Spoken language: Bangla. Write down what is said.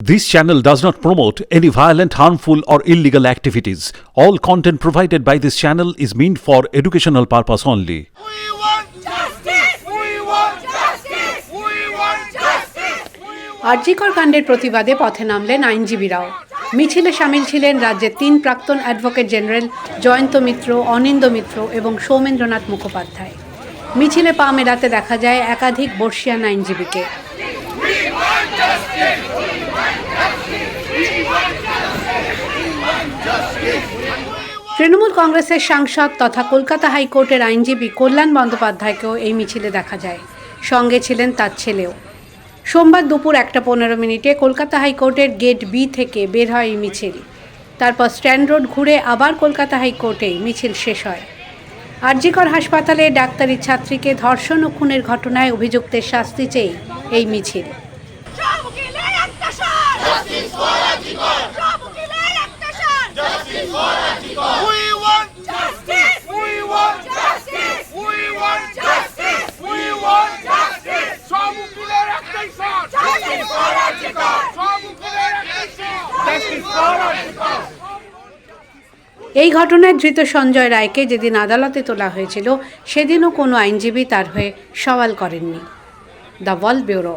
This channel does not promote any violent, harmful, or illegal activities. All content provided by this channel is meant for educational purpose only. We want justice! We want justice! We want justice! RG Kar কাণ্ডের প্রতিবাদে পথে নামলেন আইনজীবীরাও মিছিলে সামিল ছিলেন রাজ্যের তিন প্রাক্তন অ্যাডভোকেট জেনারেল জয়ন্ত মিত্র অনিন্দ মিত্র এবং সৌমেন্দ্রনাথ মুখোপাধ্যায় মিছিলে পা মেলাতে দেখা যায় একাধিক বর্ষিয়ান আইনজীবীকে তৃণমূল কংগ্রেসের সাংসদ তথা কলকাতা হাইকোর্টের আইনজীবী কল্যাণ বন্দ্যোপাধ্যায়কেও এই মিছিলে দেখা যায়। সঙ্গে ছিলেন তার ছেলেও। সোমবার দুপুর একটা পনেরো মিনিটে কলকাতা হাইকোর্টের গেট বি থেকে বের হয় এই মিছিল। তারপর স্ট্যান্ড রোড ঘুরে আবার কলকাতা হাইকোর্টে মিছিল শেষ হয়। আরজিকর হাসপাতালে ডাক্তারি ছাত্রীকে ধর্ষণ ও খুনের ঘটনায় অভিযুক্তের শাস্তি চেয়ে এই মিছিল। এই ঘটনায় ধৃত সঞ্জয় রায়কে যেদিন আদালতে তোলা হয়েছিল, সেদিনও কোনো আইনজীবী তার হয়ে সওয়াল করেননি। The Wall bureau.